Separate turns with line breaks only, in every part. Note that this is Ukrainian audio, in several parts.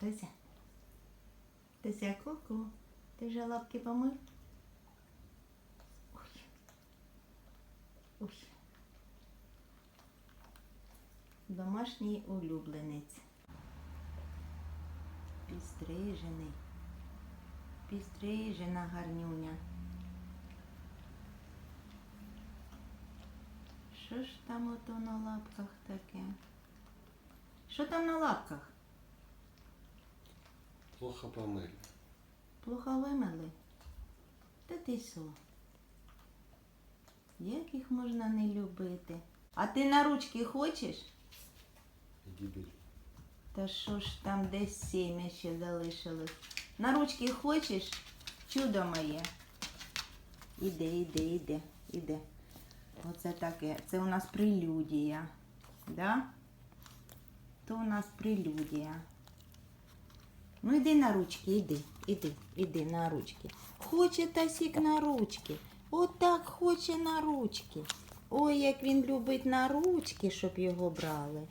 Тося. Тося, ку-ку. Ти вже лапки помив? Ой. Ой. Домашній улюбленець. Підстрижений. Підстрижена гарнюня. Що ж там ото на лапках таке? Що там на лапках?
Плохо помыли.
Плохо вимили? Та ти що? Як їх можна не любити? А ти на ручки хочеш?
Иди.
Та що ж там десь сім'я ще залишилось? На ручки хочеш? Чудо моє. Іде, іде, іде, іде. Оце таке. Це у нас прелюдія. Да? То у нас прелюдія. Ну йди на ручки, іди, іди, іди на ручки. Хоче Тасік на ручки. Отак хоче на ручки. Ой, як він любить на ручки, щоб його брали.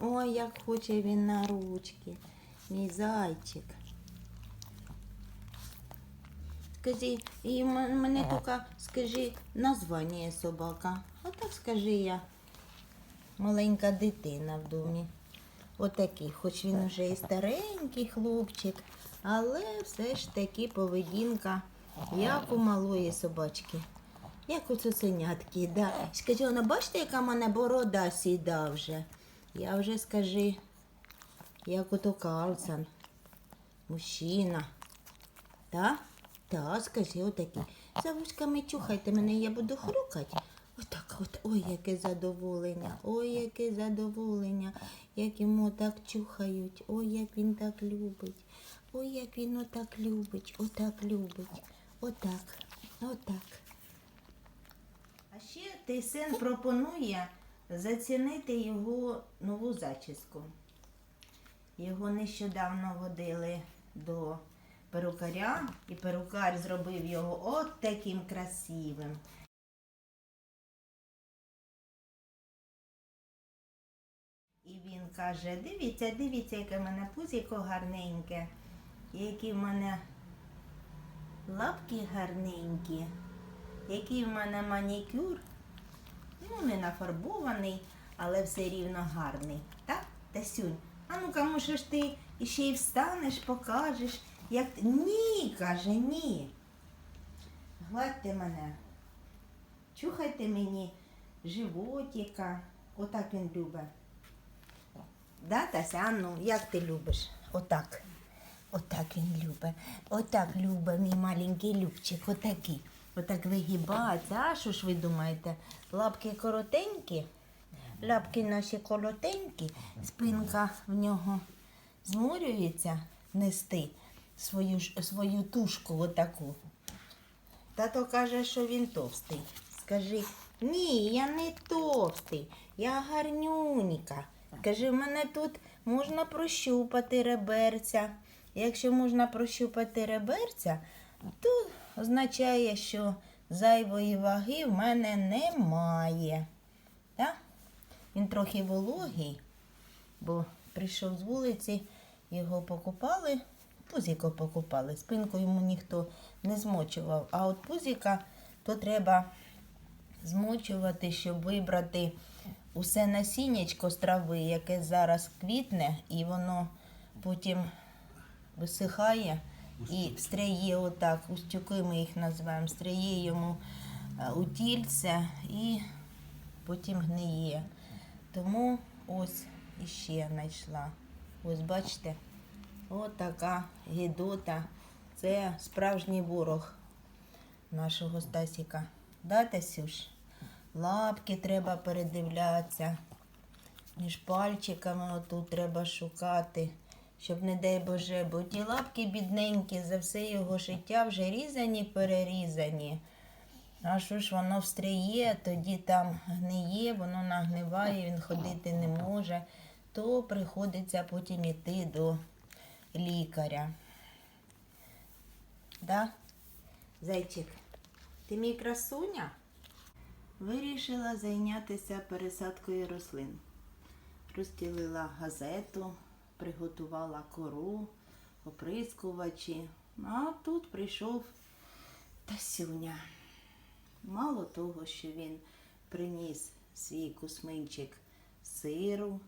Ой, як хоче він на ручки. Мій зайчик. Скажи, і мене тільки скажи названня собака. А так скажи я. Маленька дитина в домі. Отакий, хоч він вже і старенький хлопчик, але все ж таки поведінка, як у малої собачки. Як у цуценятки, да. Скажи, вона бачите, яка в мене борода сіда вже. Я вже скажи, як ото Карлсон. Мужчина. Та? Та, скажи, отакий. За вушками чухайте мене, я буду хрюкати. Отак, от, ой, яке задоволення, ой, яке задоволення, як йому так чухають, ой, як він так любить, ой, як він отак любить, отак любить, отак, отак. А ще ти син пропонує зацінити його нову зачіску. Його нещодавно водили до перукаря, і перукар зробив його от таким красивим. І він каже: дивіться, дивіться, яке в мене пузіко гарненьке, які в мене лапки гарненькі, який в мене манікюр. Ну, не нафарбований, але все рівно гарний. Так, Тасюнь? А ну-ка, може ж ти ще й встанеш, покажеш, як. Ні, каже, ні. Гладьте мене. Чухайте мені животика. Отак він любить. Да, Тася, ну, як ти любиш? Отак. Отак він любить. Отак любить мій маленький любчик. Отакий. Отак вигибається. А що ж ви думаєте? Лапки коротенькі, лапки наші коротенькі, спинка в нього зморюється нести свою, свою тушку отаку. Тато каже, що він товстий. Скажи, ні, я не товстий, я гарнюнька. Скажи, в мене тут можна прощупати реберця. Якщо можна прощупати реберця, то означає, що зайвої ваги в мене немає. Так? Він трохи вологий, бо прийшов з вулиці, його покупали, пузіко покупали. Спинку йому ніхто не змочував. А от пузіка то треба змочувати, щоб вибрати усе насіннячко з трави, яке зараз квітне, і воно потім висихає і встряє отак, устюки ми їх називаємо, встряє йому е, у тільце і потім гниє. Тому ось іще знайшла. Ось бачите, отака гідота. Це справжній ворог нашого Стасіка. Да, Тасюш? Лапки треба передивлятися. Між пальчиками отут треба шукати, щоб, не дай Боже, бо ті лапки бідненькі за все його життя вже різані, перерізані. А що ж воно встряє, тоді там гниє, воно нагниває, він ходити не може, то приходиться потім іти до лікаря. Да? Зайчик, ти мій красуня? Вирішила зайнятися пересадкою рослин. Розділила газету, приготувала кору, оприскувачі. А тут прийшов Тасюня. Мало того, що він приніс свій кусминчик сиру,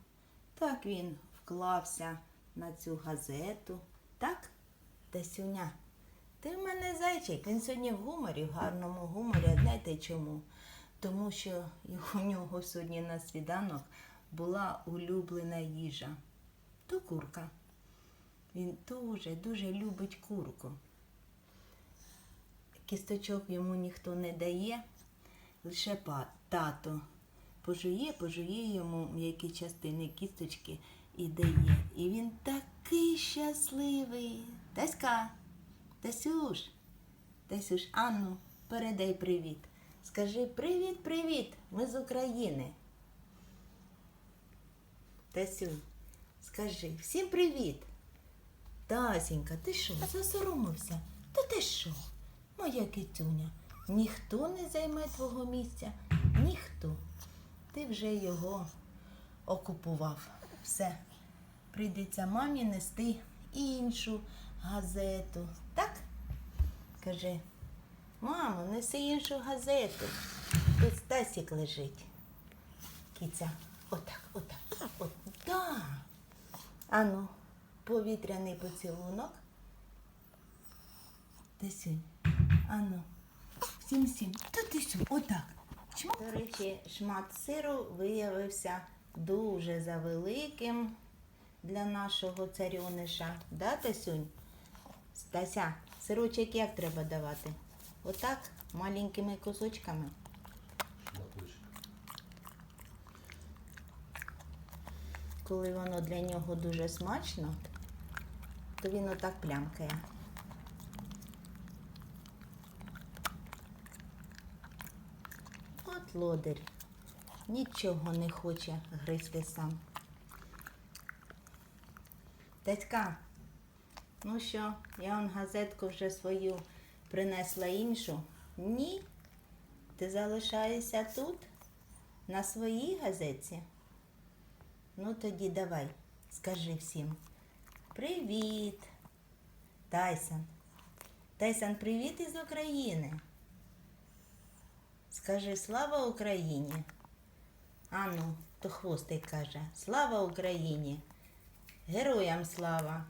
так він вклався на цю газету. Так, Тасюня, ти в мене зайчик, він сьогодні в гуморі, в гарному гуморі. Знаєте чому? Тому що у нього сьогодні на свіданок була улюблена їжа. То курка. Він дуже, дуже любить курку. Кісточок йому ніхто не дає, лише тато пожує, пожує йому м'які частини кісточки і дає. І він такий щасливий. Таська, Тасюш, Тасюш, Анну, передай привіт. Скажи привіт, привіт, ми з України. Тасюнь, скажи всім привіт. Тасінька, ти що, засоромився? Та ти що? Моя кицюня, ніхто не займе твого місця, ніхто. Ти вже його окупував. Все. Прийдеться мамі нести іншу газету. Так? Каже, мамо, неси іншу газету. Тут Стасік лежить. Кіця, отак, отак. От, да. Ану, повітряний поцілунок. Тисюнь, ану, всім всім, та тисюнь, отак. Чмо? До речі, шмат сиру виявився дуже завеликим для нашого царюниша. Да, Тасюнь? Стася, сирочок як треба давати? Отак, маленькими кусочками. Коли воно для нього дуже смачно, то він отак плямкає. От лодир. Нічого не хоче гризти сам. Татька, ну що, я он газетку вже свою принесла іншу. Ні. Ти залишаєшся тут, на своїй газеті. Ну тоді давай, скажи всім. Привіт. Тайсон. Тайсон, привіт із України. Скажи слава Україні. Ану, то хвостик каже. Слава Україні. Героям слава.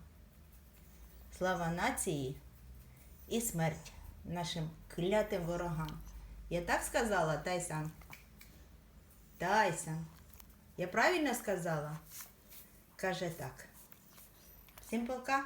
Слава нації і смерть нашим клятим ворогам. Я так сказала, Тайсан? Тайсан. Я правильно сказала? Каже так. Всім пока.